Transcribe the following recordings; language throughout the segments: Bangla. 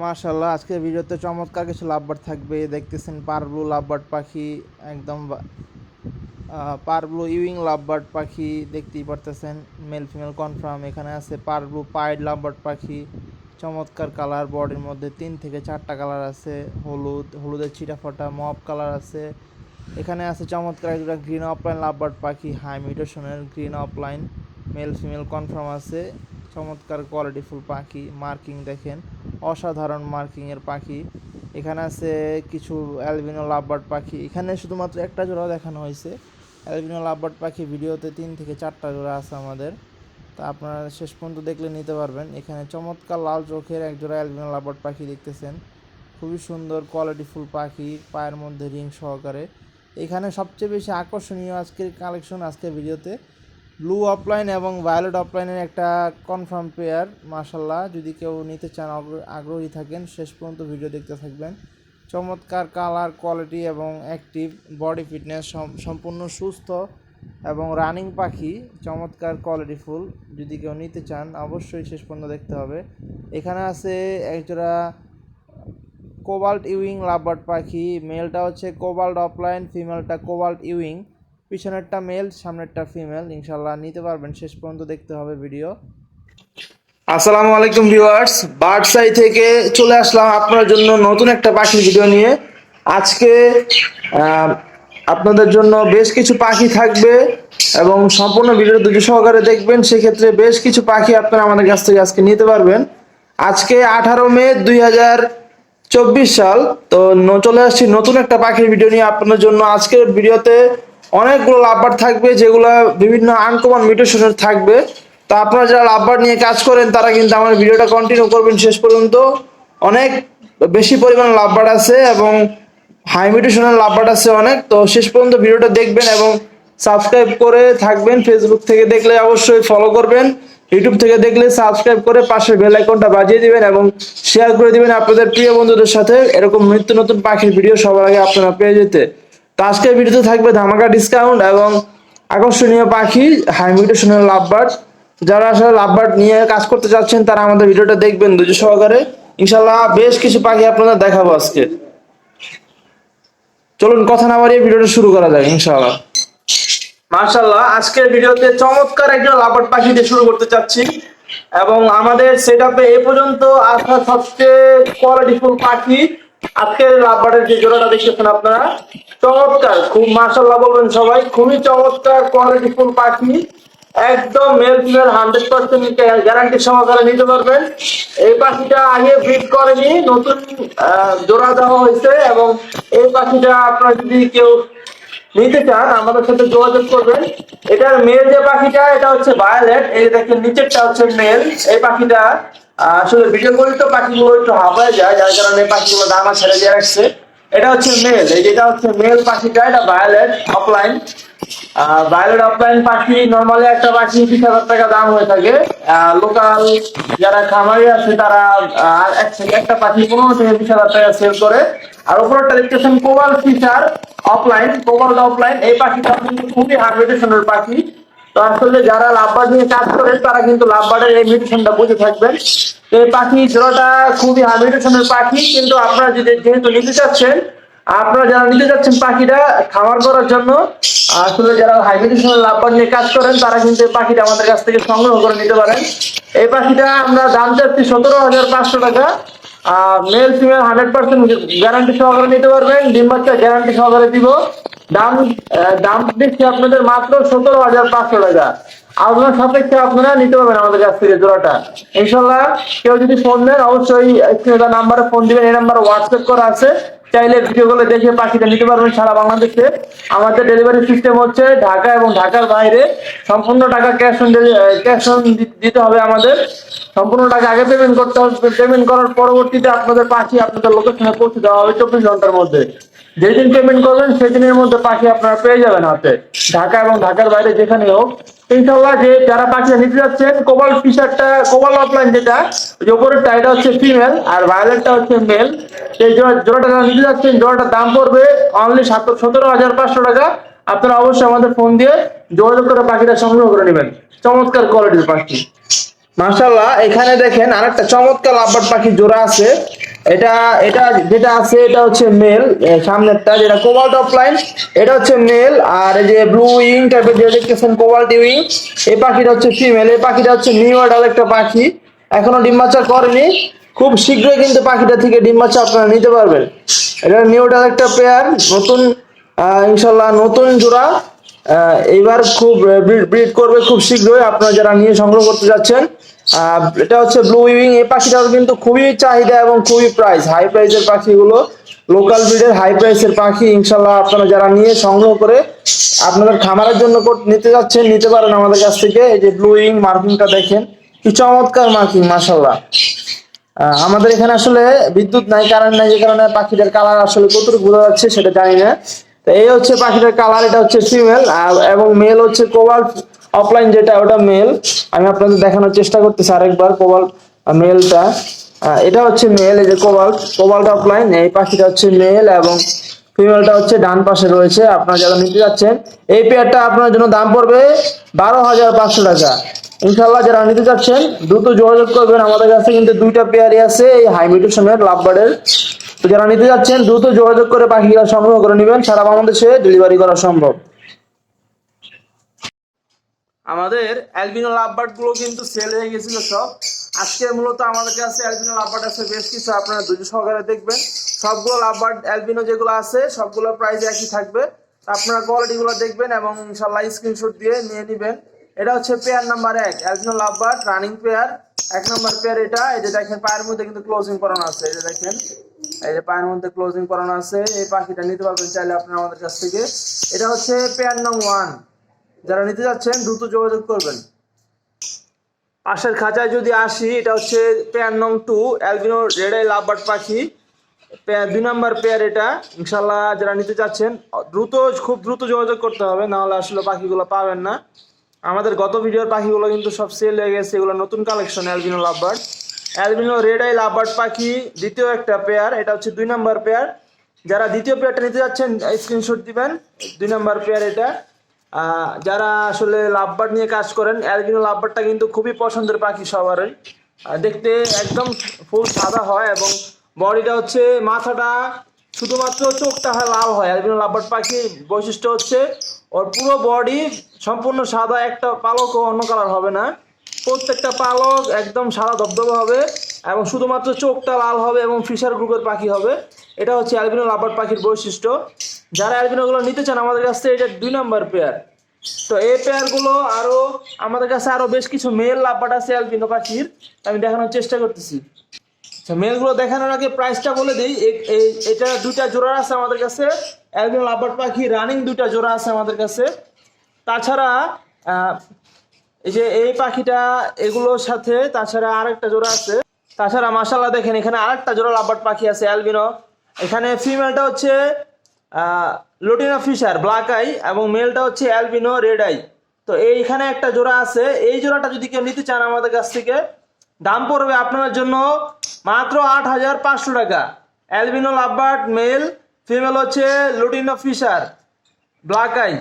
মাশাল্লাহ আজকের ভিডিওতে চমৎকার কিছু লাভবার্ড থাকবে। দেখতেছেন পারব্লু লাভবার্ড পাখি, একদম পারব্লু ইউইং লাভবার্ড পাখি দেখতেই পারতেছেন। মেল ফিমেল কনফার্ম, এখানে আছে পারব্লু পাইড লাভবার্ড পাখি। চমৎকার কালার, বডির মধ্যে তিন থেকে চারটা কালার আছে। হলুদ, হলুদের ছিটা ফটা মপ কালার আছে। এখানে আছে চমৎকার একটা গ্রিন অফলাইন লাভবার্ড পাখি, high মিউটেশনের green opaline. Male female confirm আছে। চমৎকার কোয়ালিটিফুল পাখি মার্কিং দেখেন, অসাধারণ মার্কিংয়ের পাখি। এখানে আছে কিছু অ্যালবিনো লাভবার্ড পাখি। এখানে শুধুমাত্র একটা জোড়া দেখানো হয়েছে। অ্যালবিনো লাভবার্ড পাখি ভিডিওতে তিন থেকে চারটা জোড়া আছে আমাদের। তা আপনারা শেষ পর্যন্ত দেখলে নিতে পারবেন। এখানে চমৎকার লাল চোখের এক জোড়া অ্যালবিনো লাভবার্ড পাখি দেখতেছেন। খুবই সুন্দর কোয়ালিটিফুল পাখি, পায়ের মধ্যে রিং সহকারে। এখানে সবচেয়ে বেশি আকর্ষণীয় আজকের কালেকশন আজকের ভিডিওতে ব্লু অফলাইন এবং ভায়োলেট অফলাইনের একটা কনফার্ম পেয়ার মাশাল্লাহ যদি কেউ নিতে চান আগ্রহী থাকেন, শেষ পর্যন্ত ভিডিও দেখতে থাকবেন। চমৎকার কালার কোয়ালিটি এবং অ্যাক্টিভ বডি ফিটনেস সম্পূর্ণ সুস্থ এবং রানিং পাখি, চমৎকার কোয়ালিটিফুল যদি কেউ নিতে চান, অবশ্যই শেষ পর্যন্ত দেখতে হবে। এখানে আছে একজোড়া কোবাল্ট ইউইং লাভবার্ড পাখি। মেলটা হচ্ছে কোবাল্ট অফলাইন ফিমেলটা কোবাল্ট ইউইং পিছনেরটা মেল সামনেরটা ফিমেল ইনশাল্লাহ নিতে পারবেন। শেষ পর্যন্ত দেখতে হবে ভিডিও আসসালামু আলাইকুম ভিউয়ার্স বার্ড সাই থেকে চলে আসলাম আপনার জন্য নতুন একটা পাখির ভিডিও নিয়ে। আজকে আপনাদের জন্য বেশ কিছু পাখি থাকবে এবং সম্পূর্ণ ভিডিও দুটো সহকারে দেখবেন। সেক্ষেত্রে বেশ কিছু পাখি আপনারা আমাদের কাছ থেকে আজকে নিতে পারবেন। আজকে আঠারো মে দুই হাজার চব্বিশ সাল। তো চলে আসছি নতুন একটা পাখির ভিডিও নিয়ে আপনাদের জন্য। আজকের ভিডিওতে অনেকগুলো লাভবার থাকবে, যেগুলো বিভিন্ন আনকমন মিউটেশনের থাকবে। তো আপনারা যারা লাভবার নিয়ে কাজ করেন, তারা কিন্তু আমার ভিডিওটা কন্টিনিউ করবেন শেষ পর্যন্ত। অনেক বেশি পরিমাণে লাভবার আছে এবং হাই মিউটেশনের লাভবার আছে অনেক। তো শেষ পর্যন্ত ভিডিওটা দেখবেন এবং সাবস্ক্রাইব করে থাকবেন। ফেসবুক থেকে দেখলে অবশ্যই ফলো করবেন। ইউটিউব থেকে দেখলে সাবস্ক্রাইব করে পাশে বেল আইকনটা বাজিয়ে দিবেন এবং শেয়ার করে দিবেন আপনাদের প্রিয় বন্ধুদের সাথে। এরকম নিত্য নতুন পাখির ভিডিও সবার আগে আপনারা পেয়ে যেতে। তো আজকের ভিডিওতে থাকবে ধামাকা ডিসকাউন্ট এবং আকর্ষণীয় পাখি হাই মিউটেশনের লাভবার্ড যারা আসলে লাভবার্ড নিয়ে কাজ করতে চাচ্ছেন, তারা আমাদের ভিডিওটা দেখবেন দুজো সহকারে। ইনশাল্লাহ বেশ কিছু পাখি আপনাদের দেখাবো আজকে। চলুন কথা না বাড়িয়ে ভিডিওটা শুরু করা যাক ইনশাল্লাহ মার্শাল্লাহ আজকের ভিডিওতে চমৎকার একজন লাভবার্ড পাখি দিয়ে শুরু করতে চাচ্ছি। এবং আমাদের সেটআপে এ পর্যন্ত আসা সবচেয়ে কোয়ালিটিফুল পাখি আজকের রাব্বারের যে জোড়াটা দেখতেছেন আপনারা, চমৎকার। খুব মার্শাল্লাহ বলবেন সবাই, খুবই চমৎকার কোয়ালিটি কোয়ালিটিফুল পাখি। একদম male female hundred percent guarantee সহকারে নিতে পারবেন। এই পাখিটা আগে ব্রিড করেনি, নতুন জোড়া দেওয়া হয়েছে এবং এই পাখিটা আপনারা যদি কেউ নিতে চান, আমাদের সাথে যোগাযোগ করবেন। এটার মেল যে পাখিটা, এটা হচ্ছে ভায়োলেট এই দেখেন, নিচেরটা হচ্ছে মেল এই পাখিটা আসলে ভিডিও করি তো পাখিগুলো একটু হাঁপায় যায়, যার কারণে পাখিগুলো দামা ছেড়ে দিয়ে রাখছে। এটা হচ্ছে মেল এই যেটা হচ্ছে মেল পাখিটা, এটা ভায়োলেট অফলাইন ভায়োলেট অফলাইন পাখি নর্মালি একটা পাখি বিশ হাজার টাকা দাম হয়ে থাকে। লোকাল যারা খামারি আছে, তারা একটা পাখি পনেরো থেকে বিশ হাজার টাকা সেল করে। আর উপরটা দেখতেছেন কোবাল ফিচার অফলাইন কোবাল অফলাইন এই পাখিটা কিন্তু খুবই হার্ভেটেশনের পাখি। তো আসলে যারা লাভবার্ড নিয়ে কাজ করেন, তারা কিন্তু লাভবার্ডের এই মিউটেশনটা বুঝে থাকবেন। এই পাখি জোড়াটা খুবই হার্ভেটেশনের পাখি, কিন্তু আপনারা যদি যেহেতু নিতে চাচ্ছেন, আপনারা যারা নিতে যাচ্ছেন পাখিটা, খামার করার জন্য, আসলে যারা হাইব্রিডেশনের লাভবান নিয়ে কাজ করেন, তারা কিন্তু এই পাখিটা আমাদের কাছ থেকে সংগ্রহ করে নিতে পারেন। এই পাখিটা আমরা দাম চাচ্ছি সতেরো হাজার পাঁচশো টাকা। Male female hundred percent guarantee সহকারে নিতে পারবেন, ডিম বাচ্চা গ্যারান্টি সহকারে দিব। দাম দাম দিচ্ছি আপনাদের মাত্র সতেরো হাজার পাঁচশো টাকা। আপনার সাপেক্ষে আপনারা নিতে পারবেন আমাদের কাছ থেকে জোড়াটা। ইনশাল্লাহ কেউ যদি ফোন দেন অবশ্যই নাম্বারে ফোন দিবেন, এই নাম্বারে হোয়াটসঅ্যাপ করা আছে। চাইলে ভিডিও ভিডিওগুলো দেখে পাখিটা নিতে পারবেন সারা বাংলাদেশে। আমাদের ডেলিভারি সিস্টেম হচ্ছে ঢাকা এবং ঢাকার বাইরে। সম্পূর্ণ টাকা ক্যাশ অন ক্যাশ অন দিতে হবে আমাদের। সম্পূর্ণ টাকা আগে পেমেন্ট করতে হবে। পেমেন্ট করার পরবর্তীতে আপনাদের পাখি আপনাদের লোকেশনে পৌঁছে দেওয়া হবে চব্বিশ ঘণ্টার মধ্যে। যেদিন পেমেন্ট করবেন, সেদিনের মধ্যে পাখি আপনারা পেয়ে যাবেন হাতে। ঢাকা এবং ঢাকার বাইরে যেখানে হোক। ইনশাল্লাহ যে যারা পাখিটা নিতে যাচ্ছেন কোবাল ফিশারটা কোবাল অফলাইন যেটা উপরেরটা এটা হচ্ছে ফিমেল আর ভায়োলেটটা হচ্ছে মেল সেই জোড়া- জোড়াটা যারা নিতে যাচ্ছেন, জোড়াটার দাম পড়বে অনলি সতেরো হাজার পাঁচশো টাকা। আপনারা অবশ্যই আমাদের ফোন দিয়ে যোগাযোগ করে পাখিটা সংগ্রহ করে নেবেন। চমৎকার কোয়ালিটির পাখি। মাশাল্লাহ এখানে দেখেন আরেকটা চমৎকার লাভবার্ড পাখি জোড়া আছে। এটা এটা যেটা আছে, এটা হচ্ছে মেল সামনেরটা যেটা কোবাল্ট অফলাইন এটা হচ্ছে মেল, আর এই যে ব্লু উইং টাইপের যে দেখতেছেন কোবাল্ট উইং এই পাখিটা হচ্ছে ফিমেল এই পাখিটা হচ্ছে নিউ অ্যাডাল একটা পাখি, এখনও ডিম বাচ্চা করেনি। খুব শীঘ্রই কিন্তু পাখিটা থেকে ডিম বাচ্চা আপনারা নিতে পারবেন। এটা নিউ অ্যাডাল একটা পেয়ার নতুন ইনশাল্লাহ নতুন জোড়া এইবার খুব ব্রিড করবে খুব শীঘ্রই। আপনারা যারা নিয়ে সংগ্রহ করতে যাচ্ছেন এটা হচ্ছে ব্লু উইং এই পাখিটার কিন্তু খুবই চাহিদা এবং খুবই প্রাইস হাই প্রাইসের পাখিগুলো লোকাল ব্রিডের হাই প্রাইসের পাখি ইনশাল্লাহ আপনারা যারা নিয়ে সংগ্রহ করে আপনাদের খামারের জন্য নিতে যাচ্ছেন, নিতে পারেন আমাদের কাছ থেকে। এই যে ব্লু উইং মার্কিংটা দেখেন, কি চমৎকার মার্কিং মাসাল্লাহ আমাদের এখানে আসলে বিদ্যুৎ নাই কারেন্ট নাই, যে কারণে পাখিটার কালার আসলে কতটুকু বোঝা যাচ্ছে সেটা জানি না। তো এই হচ্ছে পাখিটার কালার এটা হচ্ছে ফিমেল এবং মেল হচ্ছে কোবাল্ট অফলাইন যেটা, ওটা মেল আমি আপনাদের দেখানোর চেষ্টা করতেছি আরেকবার কোবাল্ট মেলটা এটা হচ্ছে মেল এই যে কোবাল্ট কোবাল্ট অফলাইন এই পাখিটা হচ্ছে মেল এবং ফিমেলটা হচ্ছে ডান পাশে রয়েছে। আপনারা যারা নিতে যাচ্ছেন, এই পেয়ারটা আপনার জন্য দাম পড়বে বারো হাজার পাঁচশো টাকা। ইনশাল্লাহ যারা নিতে চাচ্ছেন দ্রুত যোগাযোগ করবেন। আমাদের কাছে কিন্তু দুইটা পেয়ারই আছে, এই হাইমিটেশনের লাভবার্ডের তো যারা নিতে যাচ্ছেন, দ্রুত যোগাযোগ করে পাখিগুলো সংগ্রহ করে নেবেন। সারা বাংলাদেশে ডেলিভারি করা সম্ভব। আমাদের অ্যালবিনো লাভবার্ডগুলো কিন্তু সেল হয়ে গেছিল সব। আজকে মূলত আমাদের কাছে অ্যালবিনো লাভবার্ড আছে, বেশ কিছু আপনারা দুটো সহকারে দেখবেন। সবগুলো লাভবার্ড অ্যালবিনো যেগুলো আছে, সবগুলো প্রাইস একই থাকবে। আপনারা কোয়ালিটি গুলো দেখবেন এবং ইনশাল্লাহ স্ক্রিনশট দিয়ে নিয়ে নেবেন। এটা হচ্ছে পেয়ার নাম্বার এক, অ্যালবিনো লাভবার্ড রানিং পেয়ার এক নম্বর পেয়ার এটা, এই যে দেখেন পায়ের মধ্যে কিন্তু ক্লোজিং করানো আছে, এই যে দেখেন। এই যে পায়ের মধ্যে ক্লোজিং করানো আছে, এই পাখিটা নিতে পারবেন চাইলে আপনারা আমাদের কাছ থেকে। এটা হচ্ছে পেয়ার নং ওয়ান যারা নিতে যাচ্ছেন, দ্রুত যোগাযোগ করবেন। পাশের খাঁচায় যদি আসি, এটা হচ্ছে পেয়ার নং two, albino red eye lovebird পাখি। দুই নাম্বার পেয়ার এটা। ইনশাল্লাহ যারা নিতে চাচ্ছেন দ্রুত, খুব দ্রুত যোগাযোগ করতে হবে, না হলে আসলে পাখিগুলো পাবেন না। আমাদের গত ভিডিওর পাখিগুলো কিন্তু সব সেল হয়ে গেছে, এগুলো নতুন collection albino lovebird. Albino red eye lovebird পাখি, দ্বিতীয় একটা পেয়ার, এটা হচ্ছে দুই নাম্বার পেয়ার। যারা দ্বিতীয় পেয়ারটা নিতে যাচ্ছেন স্ক্রিনশট দিবেন, দুই নাম্বার পেয়ার এটা। যারা আসলে লাভবার্ড নিয়ে কাজ করেন অ্যালবিনো লাভবার্ডটা কিন্তু খুবই পছন্দের পাখি সবারই। দেখতে একদম ফুল সাদা হয় এবং বডিটা হচ্ছে, মাথাটা শুধুমাত্র চোখটা হয় লাল হয়। অ্যালবিনো লাভবার্ড পাখি বৈশিষ্ট্য হচ্ছে, ওর পুরো বডি সম্পূর্ণ সাদা, একটা পালকও অন্য কালার হবে না। প্রত্যেকটা পালক একদম সাদা ধবধবে হবে। এবং শুধুমাত্র চোখটা লাল হবে এবং ফিশার গ্রুপের পাখি হবে। এটা হচ্ছে অ্যালবিনো লাভার পাখির বৈশিষ্ট্য। যারা অ্যালবিনোগুলো নিতে চান, আমাদের কাছ থেকে এটা দুই নম্বর পেয়ার তো এই পেয়ারগুলো আরও আমাদের কাছে আরও বেশ কিছু মেল লাভবাট আছে অ্যালবিনো পাখির। আমি দেখানোর চেষ্টা করতেছি। আচ্ছা মেলগুলো দেখানোর আগে প্রাইসটা বলে দিই। এটা দুইটা জোড়া আছে আমাদের কাছে। অ্যালবিনো লাভবাট পাখি রানিং দুইটা জোড়া আছে আমাদের কাছে। তাছাড়া এই যে এই পাখিটা, এগুলোর সাথে তাছাড়া আরেকটা জোড়া আছে। তাছাড়া মাসাল্লাহ দেখেন এখানে আরেকটা জোড়া লাভবার্ড পাখি আছে, অ্যালবিনো। এখানে ফিমেলটা হচ্ছে লুটিনা ফিশার ব্ল্যাক আই এবং মেলটা হচ্ছে অ্যালবিনো রেড আই তো এইখানে একটা জোড়া আছে, এই জোড়াটা যদি কেউ নিতে চান আমাদের কাছ থেকে, দাম পড়বে আপনার জন্য মাত্র আট হাজার পাঁচশো টাকা। অ্যালবিনো লাভবার্ড মেল ফিমেল হচ্ছে লুটিনো ফিশার ব্ল্যাক আই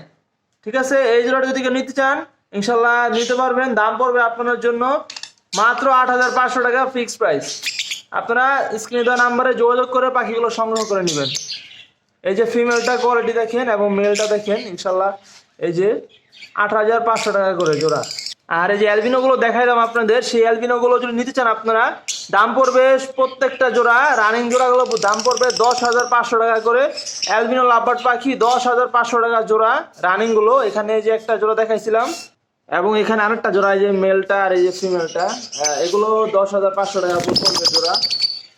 ঠিক আছে? এই জোড়াটা যদি কেউ নিতে চান ইনশাল্লাহ নিতে পারবেন, দাম পড়বে আপনার জন্য মাত্র আট হাজার পাঁচশো টাকা ফিক্সড প্রাইস আপনারা স্ক্রিনে দেওয়া নাম্বারে যোগাযোগ করে পাখিগুলো সংগ্রহ করে নেবেন। এই যে ফিমেলটা কোয়ালিটি দেখেন এবং মেলটা দেখেন, ইনশাল্লাহ এই যে আট হাজার পাঁচশো টাকা করে জোড়া। আর এই যে অ্যালবিনোগুলো দেখাইলাম আপনাদের, সেই অ্যালবিনোগুলো যদি নিতে চান আপনারা, দাম পড়বে প্রত্যেকটা জোড়া রানিং জোড়াগুলো দাম পড়বে দশ হাজার পাঁচশো টাকা করে। অ্যালবিনো লাভবার্ড পাখি দশ হাজার পাঁচশো টাকা জোড়া রানিংগুলো এখানে যে একটা জোড়া দেখাইছিলাম এবং এখানে আরেকটা জোড়া, এই যে মেলটা আর এই যে ফিমেলটা এগুলো দশ হাজার পাঁচশো টাকা পড়বে জোড়া।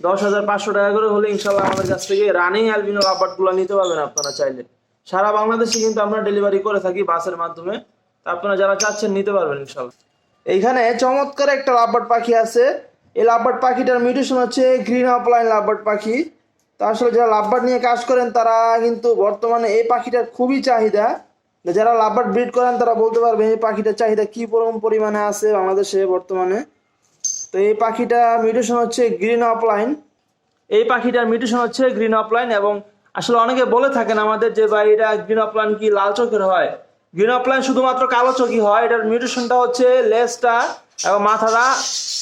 দশ হাজার পাঁচশো টাকা করে হলে ইনশাল্লাহ আমাদের কাছ থেকে রানিং অ্যালবিনো লাভবার্ডগুলো নিতে পারবেন আপনারা চাইলে। সারা বাংলাদেশে কিন্তু আমরা ডেলিভারি করে থাকি বাসের মাধ্যমে। আপনারা যারা চাচ্ছেন নিতে পারবেন ইনশাল্লাহ। এইখানে চমৎকার একটা লাভবার্ড পাখি আছে। এই লাভবার্ড পাখিটার মিউটেশন হচ্ছে গ্রিন অফলাইন লাভবার্ড পাখি। তা আসলে যারা লাভবার্ড নিয়ে কাজ করেন, তারা কিন্তু বর্তমানে এই পাখিটার খুবই চাহিদা। যারা লাভবার্ড ব্রিড করেন, তারা বলতে পারবেন এই পাখিটার চাহিদা কি পরিমাণ পরিমাণে আছে বাংলাদেশে বর্তমানে? তো এই পাখিটা মিউটেশন হচ্ছে গ্রিন অফলাইন এই পাখিটার মিউটেশন হচ্ছে গ্রিন অফলাইন এবং আসলে অনেকে বলে থাকেন আমাদের যে ভাই, এটা গ্রিন অফলাইন কি লাল চোখের হয়? গ্রিন অফলাইন শুধুমাত্র কালো চোখই হয়, এটার মিউটেশনটা হচ্ছে লেজটা এবং মাথাটা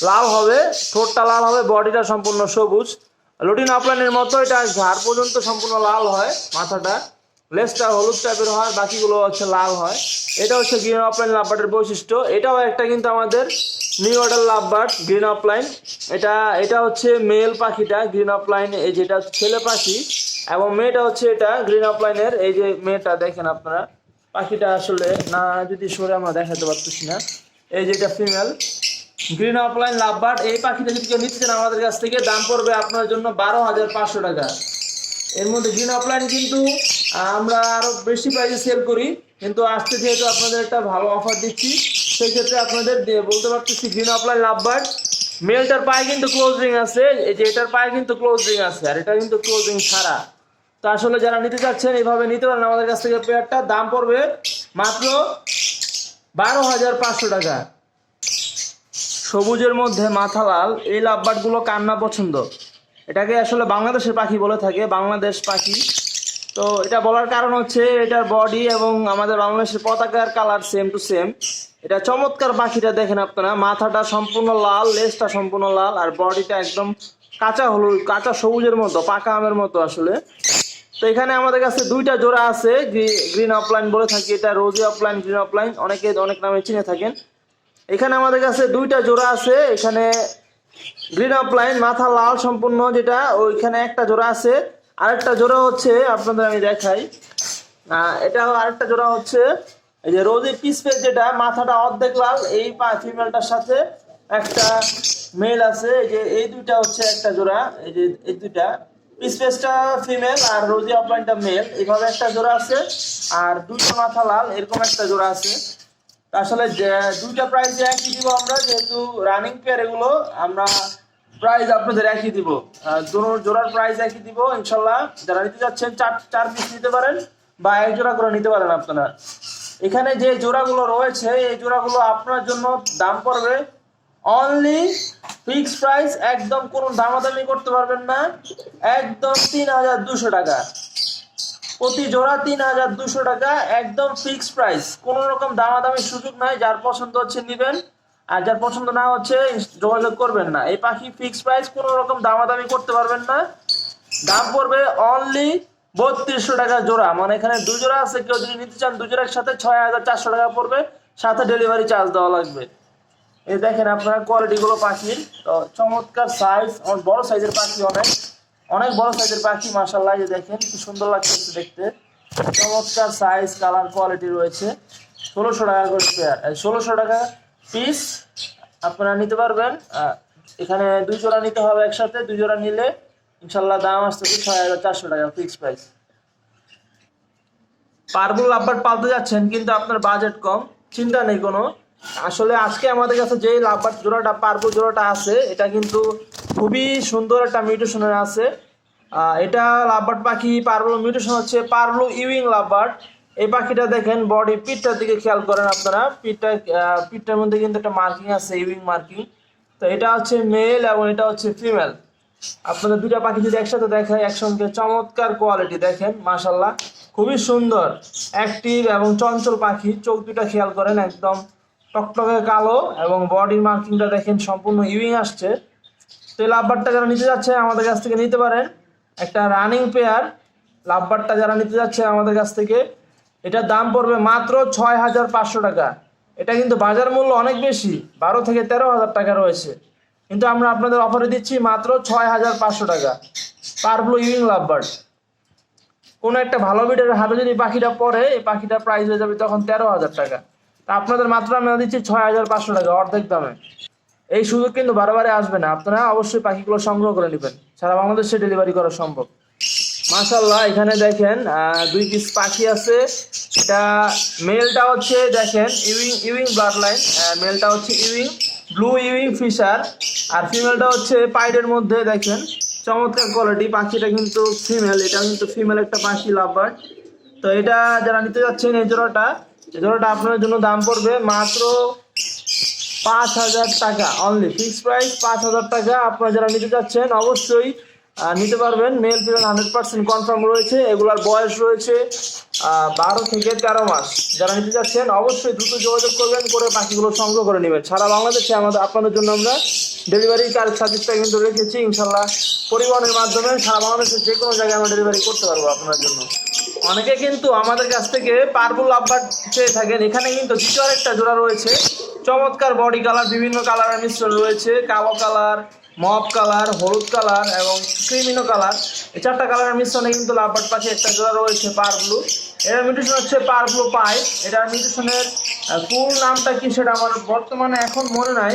লাল হবে, ঠোঁটটা লাল হবে, বডিটা সম্পূর্ণ সবুজ। লুটিন আপলাইনের মতো এটা ঘাড় পর্যন্ত সম্পূর্ণ লাল হয় মাথাটা। লেজটা হলুদ টাইপের হয়, বাকিগুলো হচ্ছে লাল হয়। এটা হচ্ছে গ্রিন অফলাইন লাভবার্ডের বৈশিষ্ট্য। এটাও একটা কিন্তু আমাদের new order lovebird green opaline এটা এটা হচ্ছে মেল পাখিটা গ্রিন অফলাইন এই যেটা ছেলে পাখি, এবং মেয়েটা হচ্ছে এটা গ্রিন অফলাইনের এই যে মেয়েটা দেখেন আপনারা। পাখিটা আসলে না যদি সরে আমরা দেখাতে পারতেছি না। এই যে এটা ফিমেল গ্রিন অফলাইন লাভবার্ড এই পাখিটা যদি কেউ নিতে চান আমাদের কাছ থেকে, দাম পড়বে আপনার জন্য বারো হাজার পাঁচশো টাকা। এর মধ্যে গ্রিন অফলাইন কিন্তু আমরা আরও বেশি প্রাইসে সেল করি, কিন্তু আজকে যেহেতু আপনাদের একটা ভালো অফার দিচ্ছি সেই ক্ষেত্রে আপনাদের বলতে পারতেছি গ্রিন অফলাইন লাভবার্ড মেলটার পায়ে কিন্তু ক্লোজিং আছে, এই যে এটার পায়ে কিন্তু ক্লোজিং আছে, আর এটা কিন্তু ক্লোজিং ছাড়া। তো আসলে যারা নিতে চাচ্ছেন, এইভাবে নিতে পারেন আমাদের কাছ থেকে পেয়ারটা দাম পড়বে মাত্র বারো হাজার পাঁচশো টাকা। সবুজের মধ্যে মাথা লাল, এই লাভবার্ডগুলো কান্না পছন্দ? এটাকে আসলে বাংলাদেশের পাখি বলে থাকে, বাংলাদেশ পাখি। তো এটা বলার কারণ হচ্ছে এটার বডি এবং আমাদের বাংলাদেশের পতাকার কালার সেম টু সেম এটা চমৎকার পাখিটা দেখেন আপনারা, মাথাটা সম্পূর্ণ লাল, লেজটা সম্পূর্ণ লাল, আর বডিটা একদম কাঁচা হলুদ, কাঁচা সবুজের মতো, পাকা আমের মতো আসলে। তো এখানে আমাদের কাছে দুইটা জোড়া আছে গ্রিন অফলাইন বলে থাকি, এটা রোজি অফলাইন গ্রিন অফলাইন অনেকে অনেক নামে চিনে থাকেন। এখানে আমাদের কাছে দুইটা জোড়া আছে, এখানে গ্রিন অফলাইন মাথা লাল সম্পূর্ণ যেটা, ওইখানে একটা জোড়া আছে। আরেকটা জোড়া হচ্ছে, আপনাদের আমি দেখাই। এটা আরেকটা জোড়া হচ্ছে। এই যে রোজি পিস পেজ যেটা, মাথাটা অর্ধেক লাল, এই ফিমেলটার সাথে একটা মেল আছে। এই যে এই দুইটা হচ্ছে একটা জোড়া, এই যে এই দুইটা। পিস পেজটা ফিমেল আর রোজি অফলাইনটা মেল এইভাবে একটা জোড়া আছে, আর দুইটা মাথা লাল, এরকম একটা জোড়া আছে। আসলে দুইটা প্রাইস একই দিব আমরা, যেহেতু রানিং পেয়ার এগুলো, আমরা প্রাইস আপনাদের একই দিব। জোড়ার প্রাইস একই দিব, ইনশাল্লাহ। যারা নিতে যাচ্ছেন, চার চার পিস নিতে পারেন বা এক জোড়া করে নিতে পারেন আপনারা। এখানে যে জোড়াগুলো রয়েছে, এই জোড়াগুলো আপনার জন্য দাম পড়বে অনলি ফিক্স প্রাইস একদম কোনো দামাদামি করতে পারবেন না। একদম তিন হাজার দুশো টাকা। প্রতি জোড়া তিন হাজার দুশো টাকা, একদম ফিক্স প্রাইস কোনো রকম দামাদামির সুযোগ নাই, যার পছন্দ হচ্ছে নিবেন। আর যার পছন্দ না হচ্ছে যোগাযোগ করবেন না। এই পাখি ফিক্স প্রাইস কোনো রকম দামাদামি করতে পারবেন না। দাম পড়বে অনলি বত্রিশশো টাকা জোড়া। মানে এখানে দু জোড়া আছে, কেউ যদি নিতে চান দু জোড়ার সাথে ছয় হাজার চারশো টাকা পড়বে। সাথে ডেলিভারি চার্জ দেওয়া লাগবে। এই দেখেন আপনারা কোয়ালিটি গুলো পাখির চমৎকার সাইজ অনেক বড় সাইজের পাখি অনেক। অনেক বড় সাইজের পাখি মাসাল্লাহ যে দেখেন, কি সুন্দর লাগছে দেখতে। চমৎকার সাইজ কালার কোয়ালিটি রয়েছে। ষোলোশো টাকা করে ষোলোশো টাকা পিস আপনারা নিতে পারবেন। এখানে দুই জোড়া নিতে হবে একসাথে, দুই জোড়া নিলে ইনশাল্লাহ দাম আসতেছে ছয় হাজার চারশো টাকা ফিক্স প্রাইস পারবুল লাভবার্ড পালতে যাচ্ছেন, কিন্তু আপনার বাজেট কম, চিন্তা নেই কোনো। আসলে আজকে আমাদের কাছে যে লাভবার্ড জোড়াটা, পারবুল জোড়াটা আছে, এটা কিন্তু খুবই সুন্দর একটা মিউটেশনের আছে। এটা লাভবার্ড পাখি পারবুল মিউটেশন হচ্ছে পারবুল ইউইং লাভবার্ড এই পাখিটা দেখেন বডি পিঠটার দিকে খেয়াল করেন আপনারা। পিঠটা পিঠটার মধ্যে কিন্তু একটা মার্কিং আছে ইউইং মার্কিং তো এটা হচ্ছে মেল এবং এটা হচ্ছে ফিমেল আপনাদের দুটা পাখি যদি একসাথে দেখায় একসঙ্গে চমৎকার কোয়ালিটি দেখেন মাশাল্লাহ খুবই সুন্দর অ্যাক্টিভ এবং চঞ্চল পাখি। চোখ দুটা খেয়াল করেন, একদম টকটকে কালো এবং বডির মার্কিংটা দেখেন, সম্পূর্ণ ইউইং আসছে। তো এই লাভবারটা যারা নিতে যাচ্ছে আমাদের কাছ থেকে নিতে পারেন। একটা রানিং পেয়ার লাভবারটা যারা নিতে যাচ্ছে আমাদের কাছ থেকে। এটার দাম পড়বে মাত্র ছয় হাজার পাঁচশো টাকা। এটা কিন্তু বাজার মূল্য অনেক বেশি, বারো থেকে তেরো হাজার টাকা রয়েছে। কিন্তু আমরা আপনাদের অফারে দিচ্ছি মাত্র ছয় হাজার পাঁচশো টাকা। পারব্লু ইউইং লাভবার্ড কোনো একটা ভালো বিটের হাতে যদি পাখিটা পড়ে, এই পাখিটার প্রাইস হয়ে যাবে তখন তেরো হাজার টাকা। তা আপনাদের মাত্র আমরা দিচ্ছি ছয় হাজার পাঁচশো টাকা অর্ধেক দামে। এই সুযোগ কিন্তু বারে আসবে না। আপনারা অবশ্যই পাখিগুলো সংগ্রহ করে নেবেন। সারা বাংলাদেশে ডেলিভারি করা সম্ভব। মাশাল্লাহ এখানে দেখেন দুই পিস পাখি আছে। এটা মেলটা হচ্ছে, দেখেন ইউইং ইউইং ব্লাড লাইন মেলটা হচ্ছে ইউইং ব্লু ইউইং ফিশার আর ফিমেলটা হচ্ছে পাইডের মধ্যে, দেখেন, চমৎকার কোয়ালিটি পাখিটা কিন্তু ফিমেল এটা কিন্তু ফিমেল একটা পাখি লাভবার্ড তো এটা যারা নিতে যাচ্ছেন এই জোড়াটা এই জোড়াটা আপনার জন্য দাম পড়বে মাত্র পাঁচ হাজার টাকা অনলি ফিক্স প্রাইস পাঁচ হাজার টাকা। আপনারা যারা নিতে যাচ্ছেন, অবশ্যই নিতে পারবেন। Male female hundred percent confirm রয়েছে। এগুলার বয়স রয়েছে বারো থেকে তেরো মাস। যারা নিতে যাচ্ছেন অবশ্যই দ্রুত যোগাযোগ করবেন, করে পাখিগুলো সংগ্রহ করে নেবেন। সারা বাংলাদেশে আমাদের, আপনাদের জন্য আমরা ডেলিভারি কার সার্ভিসটা কিন্তু রেখেছি ইনশাল্লাহ পরিবহনের মাধ্যমে। সারা বাংলাদেশের যে কোনো জায়গায় আমরা ডেলিভারি করতে পারব আপনার জন্য। অনেকে কিন্তু আমাদের কাছ থেকে পার্পল লাভবার চেয়ে থাকেন। এখানে কিন্তু দ্বিতীয় একটা জোড়া রয়েছে। চমৎকার বডি কালার বিভিন্ন কালারের মিশ্রণ রয়েছে, কালো কালার মপ কালার, হলুদ কালার এবং ক্রিমিনো কালার। এই চারটা কালারের মিশ্রণে কিন্তু লাভবার্ড পাশে একটা জোড়া রয়েছে পার ব্লু। এটার মিউটেশন হচ্ছে পার ব্লু পাই। এটার মিউটেশনের ফুল নামটা কি সেটা আমার বর্তমানে এখন মনে নাই।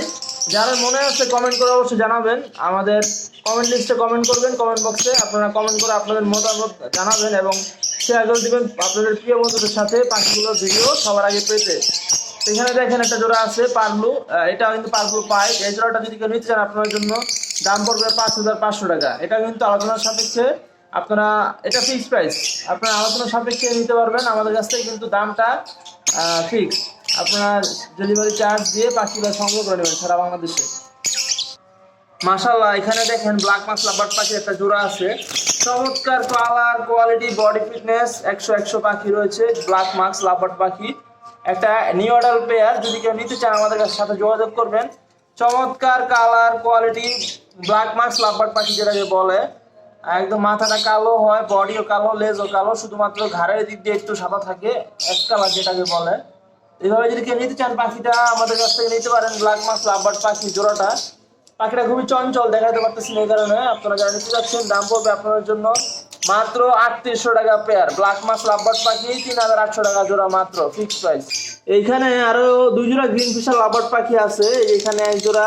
যারা মনে আছে কমেন্ট করে অবশ্যই জানাবেন। আমাদের কমেন্ট লিস্টে কমেন্ট করবেন কমেন্ট বক্সে আপনারা কমেন্ট করে আপনাদের মতামত জানাবেন এবং শেয়ার করে দিবেন আপনাদের প্রিয় বন্ধুদের সাথে পাখিগুলোর ভিডিও সবার আগে পেতে। এখানে দেখেন একটা জোড়া আছে, পারলু। এটা কিন্তু পারলু পাই এই জোড়াটা যদি কেউ নিতে চান আপনার জন্য, দাম পড়বে পাঁচ হাজার পাঁচশো টাকা। এটা কিন্তু আলোচনার সাপেক্ষে আপনারা, এটা ফিক্সড প্রাইস আপনারা আলোচনার সাপেক্ষে নিতে পারবেন। আমাদের কাছ থেকে কিন্তু দামটা ফিক্স আপনার ডেলিভারি চার্জ দিয়ে পাখিগুলো সংগ্রহ করে নেবেন সারা বাংলাদেশে। মাশাল্লাহ এখানে দেখেন ব্ল্যাক মাছ লাভার পাখি একটা জোড়া আছে। চমৎকার কালার কোয়ালিটি বডি ফিটনেস একশো একশো পাখি রয়েছে ব্ল্যাক মাস্ক লাভার পাখি। একটা নিউ অর্ডার পেয়ার যদি কেউ নিতে চান আমাদের সাথে যোগাযোগ করবেন। চমৎকার colour quality black mask lover পাখি যেটাকে বলে। একদম মাথাটা কালো হয় বডিও কালো লেজও কালো, শুধুমাত্র ঘাড়ের দিক দিয়ে একটু সাদা থাকে, এক কালার যেটাকে বলে। এইভাবে যদি কেউ নিতে চান পাখিটা, আমাদের কাছ থেকে নিতে পারেন ব্ল্যাক মাস্ক লাভার পাখি জোড়াটা। পাখিটা খুবই চঞ্চল দেখাতে পারতেছেন এই কারণে, আপনারা যারা নিতে যাচ্ছেন, দাম পড়বে আপনাদের জন্য মাত্র আটত্রিশশো টাকা পেয়ার ব্ল্যাক মাস লাভবার্ড পাখি তিন হাজার আটশো টাকা জোড়া মাত্র ফিক্সড প্রাইস এইখানে আরও দুই জোড়া গ্রিন ফিশার লাভবার্ড পাখি আছে, এইখানে এক জোড়া,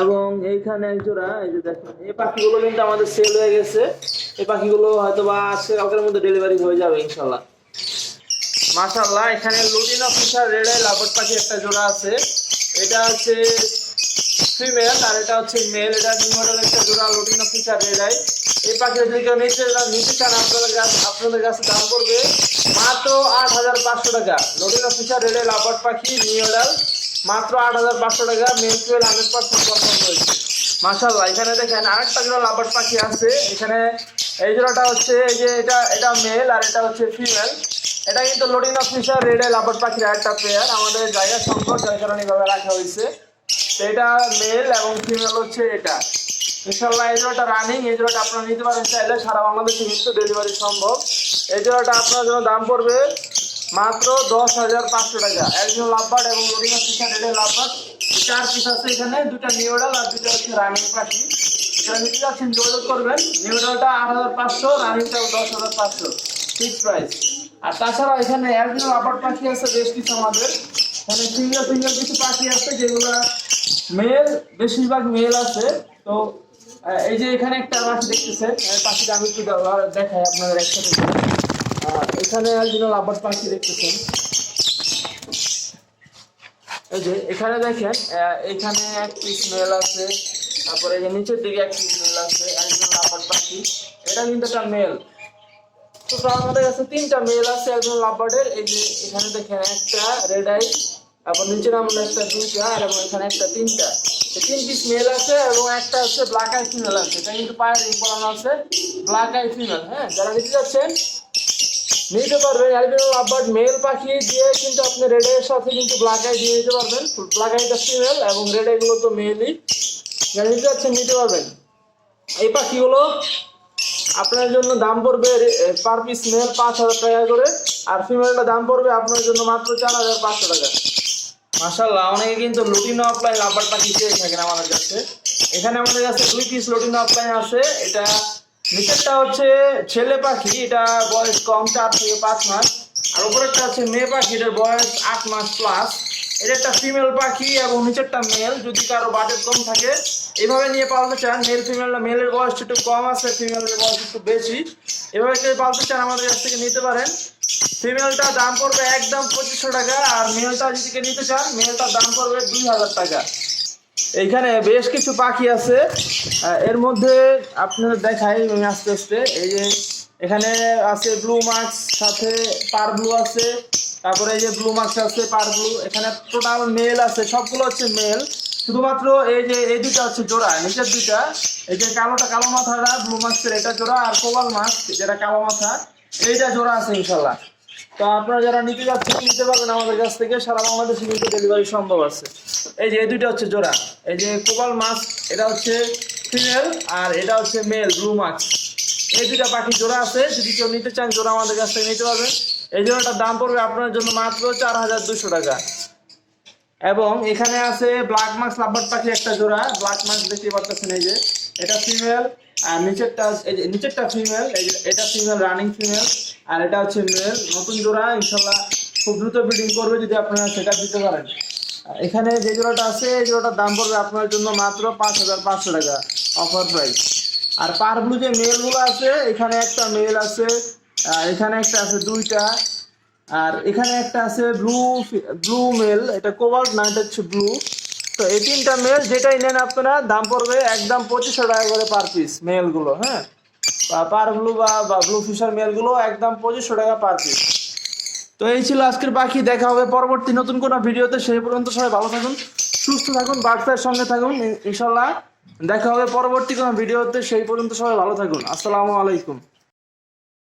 এবং এইখানে এক জোড়া, এই যে দেখেন, এই পাখিগুলো কিন্তু আমাদের সেল হয়ে গেছে। এই পাখিগুলো হয়তো বা আজকে কালকের মধ্যে ডেলিভারি হয়ে যাবে ইনশাল্লাহ মাশাল্লাহ এখানে লুটিনা ফিশার রেড লাভবার্ড পাখি একটা জোড়া আছে। এটা হচ্ছে ফিমেল আর এটা হচ্ছে মেল এটা নিউ মডেল একটা জোড়া লুটিনো ফিচার রেড আই এই পাখি যদি কেউ নিতে নিতে চান আপনাদের কাছে আপনাদের কাছে দাম পড়বে মাত্র আট হাজার পাঁচশো টাকা। ফিচার রেড আই লাভার পাখি নিউ মডেল মাত্র আট হাজার পাঁচশো টাকা মেল টুয়েল হান্ড্রেড পার্সেন্ট রয়েছে। মাশাল্লাহ এখানে দেখেন আরেকটা জোড়া লাভার পাখি আছে। এখানে এই জোড়াটা হচ্ছে, এই যে এটা এটা মেল আর এটা হচ্ছে ফিমেল এটা কিন্তু লোডিং অফ ফিশার রেড লাভার পাখির একটা পেয়ার আমাদের জায়গা সংকট যার কারণে রাখা হয়েছে। এটা মেল এবং ফিমেল হচ্ছে এটা। ইনশাল্লাহ এই জোড়াটা রানিং এই জোড়াটা আপনারা নিতে পারেন চাইলে সারা বাংলাদেশে কিন্তু ডেলিভারি সম্ভব। এই জোড়াটা আপনার জন্য দাম পড়বে মাত্র দশ হাজার পাঁচশো টাকা। একজন লাভবার্ড এবং লোডিং রেড আই লাভবার্ড, চার পিস আছে এখানে দুটা নিউডাল আর দুটা হচ্ছে রানিং পাখি যারা নিতে যাচ্ছেন যোগাযোগ করবেন নিউডালটা আট হাজার পাঁচশো রানিংটাও দশ হাজার পাঁচশো ফিক্স প্রাইস আর তাছাড়া এখানে একজন আবার পাখি আছে, বেশ কিছু আমাদের। এখানে সিঙ্গেল সিঙ্গেল কিছু পাখি আছে যেগুলো মেল বেশিরভাগ মেল আছে। তো এই যে এখানে একটা পাখি দেখতেছেন পাখিটা আমি একটু দেখাই আপনাদের একসাথে। এখানে একজন আবার পাখি দেখতেছেন এই যে এখানে দেখেন এখানে এক পিস মেল আছে, তারপরে এই যে নিচের দিকে এক পিস মেল আছে, একজন লাভার পাখি। এটা কিন্তু একটা মেল। তো আমাদের কাছে তিনটা মেল আছে একজন লাভার্ডের এই যে এখানে দেখেন একটা রেড আই তারপর নিচের আমরা একটা দুইটা আর এবং এখানে একটা তিনটা। তিন পিস মেল আছে এবং একটা হচ্ছে ব্ল্যাক আই ফিমেল আছে। এটা কিন্তু পায়ের করানো আছে ব্ল্যাক আই ফিমেল হ্যাঁ? যারা নিতে যাচ্ছেন, নিতে পারবেন। অ্যালবিনো লাভবার্ড মেল পাখি দিয়ে কিন্তু আপনি রেড এর সাথে কিন্তু ব্ল্যাক আই দিয়ে নিতে পারবেন। ব্ল্যাক আইটা ফিমেল এবং রেড আইগুলো তো মেলই যারা নিতে যাচ্ছেন, নিতে পারবেন। এই পাখিগুলো আপনার জন্য দাম পড়বে পার পিস মেল পাঁচ হাজার টাকা করে। আর ফিমেলটা দাম পড়বে আপনার জন্য মাত্র চার হাজার পাঁচশো টাকা। মাশাল্লাহ অনেকে কিন্তু লুটিনো অফলাইন পাখি চেয়ে থাকেন আমাদের কাছে। এখানে আমাদের কাছে দুই পিস লুটিনো অফলাইন আছে। এটা নিচেরটা হচ্ছে ছেলে পাখি, এটা বয়স কম, চার থেকে পাঁচ মাস। আর উপরেরটা হচ্ছে মেয়ে পাখি, এটার বয়স আট মাস প্লাস এটা একটা ফিমেল পাখি এবং নিচেরটা মেল যদি কারও বাজেট কম থাকে, এভাবে নিয়ে পালতে চান। মেল ফিমেল মেলের বয়স একটু কম আছে ফিমেলের বয়স একটু বেশি। এভাবে কেউ পালতে চান, আমাদের কাছ থেকে নিতে পারেন। ফিমেলটা দাম পড়বে একদম পঁচিশশো টাকা, আর মেলটা যদি নিতে চান মেলটার দাম পড়বে দুই হাজার টাকা। এইখানে বেশ কিছু পাখি আছে। এর মধ্যে আপনাদের দেখাই আমি আস্তে আস্তে। এই যে এখানে আছে ব্লু মার্কস সাথে পার ব্লু আছে। তারপরে এই যে ব্লু মার্কস আছে পার ব্লু এখানে টোটাল মেল আছে, সবগুলো হচ্ছে মেল শুধুমাত্র এই যে, এই দুটা হচ্ছে জোড়া, নিচের দুইটা। এই যে কালোটা, কালো মাথাটা ব্লু মাস্কের এটা জোড়া, আর কোবাল মাস্ক যেটা কালো মাথা। এইটা জোড়া আছে ইনশাল্লাহ তো আপনারা যারা নিতে যাচ্ছেন, নিতে পারবেন আমাদের কাছ থেকে। সারা বাংলাদেশে কিন্তু ডেলিভারি সম্ভব আছে। এই যে, এই দুইটা হচ্ছে জোড়া। এই যে, কোবাল মাছ, এটা হচ্ছে ফিমেল আর এটা হচ্ছে মেল ব্লু মাছ। এই দুইটা পাখি জোড়া আছে। যদি কেউ নিতে চান, জোড়া আমাদের কাছ থেকে নিতে পারবেন। এই জোড়াটার দাম পড়বে আপনার জন্য মাত্র চার হাজার দুশো টাকা। এবং এখানে আছে ব্ল্যাক মার্কস লাভবার্ড পাখি একটা জোড়া। ব্ল্যাক মার্কস দেখতে পাচ্ছেন এই যে। এটা ফিমেল আর নিচেরটা নিচেরটা ফিমেল এটা ফিমেল রানিং ফিমেল আর এটা হচ্ছে মেল নতুন জোড়া, ইনশাল্লাহ খুব দ্রুত ব্রিডিং করবে যদি আপনারা সেটা দিতে পারেন। এখানে যে জোড়াটা আছে, এই জোড়াটার দাম পড়বে আপনার জন্য মাত্র পাঁচ হাজার পাঁচশো টাকা অফার প্রাইস আর পার ব্লু যে মেলগুলো আছে, এখানে একটা মেল আছে এখানে একটা আছে দুইটা। আর এখানে একটা আছে ব্লু ব্লু মেল এটা কোবাল্ট না হচ্ছে ব্লু তো এই তিনটা মেল যেটাই নেন আপনারা, দাম পড়বে একদম পঁচিশশো টাকা করে পার পিস মেলগুলো হ্যাঁ? বা পার ব্লু বা ব্লু ফিশার মেলগুলো একদম পঁচিশশো টাকা পার পিস তো এই ছিল আজকের পাখি, দেখা হবে পরবর্তী নতুন কোনো ভিডিওতে, সেই পর্যন্ত সবাই ভালো থাকুন, সুস্থ থাকুন বার্তার সঙ্গে থাকুন ইনশাল্লাহ দেখা হবে পরবর্তী কোনো ভিডিওতে, সেই পর্যন্ত সবাই ভালো থাকুন। আসসালামু আলাইকুম।